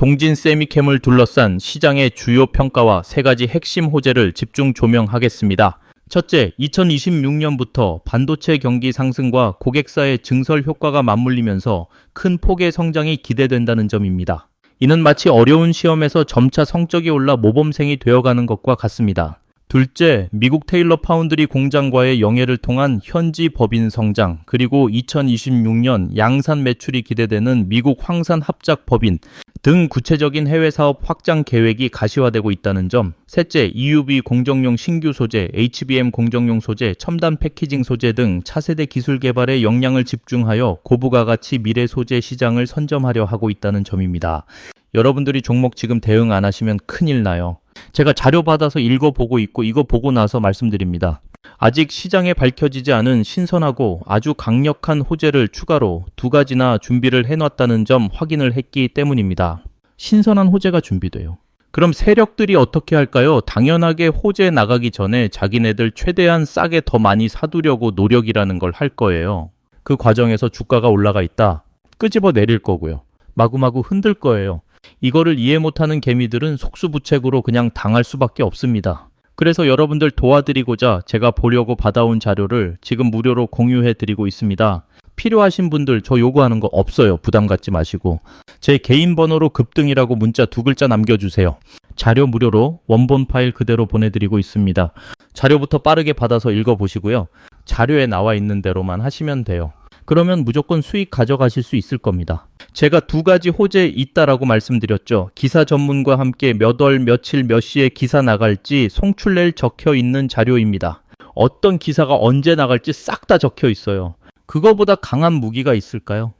동진 세미캠을 둘러싼 시장의 주요 평가와 세 가지 핵심 호재를 집중 조명하겠습니다. 첫째, 2026년부터 반도체 경기 상승과 고객사의 증설 효과가 맞물리면서 큰 폭의 성장이 기대된다는 점입니다. 이는 마치 어려운 시험에서 점차 성적이 올라 모범생이 되어가는 것과 같습니다. 둘째, 미국 테일러 파운드리 공장과의 영해를 통한 현지 법인 성장, 그리고 2026년 양산 매출이 기대되는 미국 황산 합작 법인 등 구체적인 해외 사업 확장 계획이 가시화되고 있다는 점. 셋째, EUV 공정용 신규 소재, HBM 공정용 소재, 첨단 패키징 소재 등 차세대 기술 개발에 역량을 집중하여 고부가 가치 미래 소재 시장을 선점하려 하고 있다는 점입니다. 여러분들이 종목 지금 대응 안 하시면 큰일 나요. 제가 자료 받아서 읽어보고 있고 이거 보고 나서 말씀드립니다. 아직 시장에 밝혀지지 않은 신선하고 아주 강력한 호재를 추가로 두 가지나 준비를 해놨다는 점 확인을 했기 때문입니다. 신선한 호재가 준비돼요. 그럼 세력들이 어떻게 할까요? 당연하게 호재 나가기 전에 자기네들 최대한 싸게 더 많이 사두려고 노력이라는 걸 할 거예요. 그 과정에서 주가가 올라가 있다. 끄집어 내릴 거고요. 마구마구 흔들 거예요. 이거를 이해 못하는 개미들은 속수무책으로 그냥 당할 수밖에 없습니다. 그래서 여러분들 도와드리고자 제가 보려고 받아온 자료를 지금 무료로 공유해 드리고 있습니다. 필요하신 분들 저 요구하는 거 없어요. 부담 갖지 마시고. 제 개인 번호로 급등이라고 문자 두 글자 남겨주세요. 자료 무료로 원본 파일 그대로 보내드리고 있습니다. 자료부터 빠르게 받아서 읽어보시고요. 자료에 나와 있는 대로만 하시면 돼요. 그러면 무조건 수익 가져가실 수 있을 겁니다. 제가 두 가지 호재 있다라고 말씀드렸죠. 기사 전문과 함께 몇 월, 며칠, 몇 시에 기사 나갈지 송출낼 적혀 있는 자료입니다. 어떤 기사가 언제 나갈지 싹 다 적혀 있어요. 그거보다 강한 무기가 있을까요?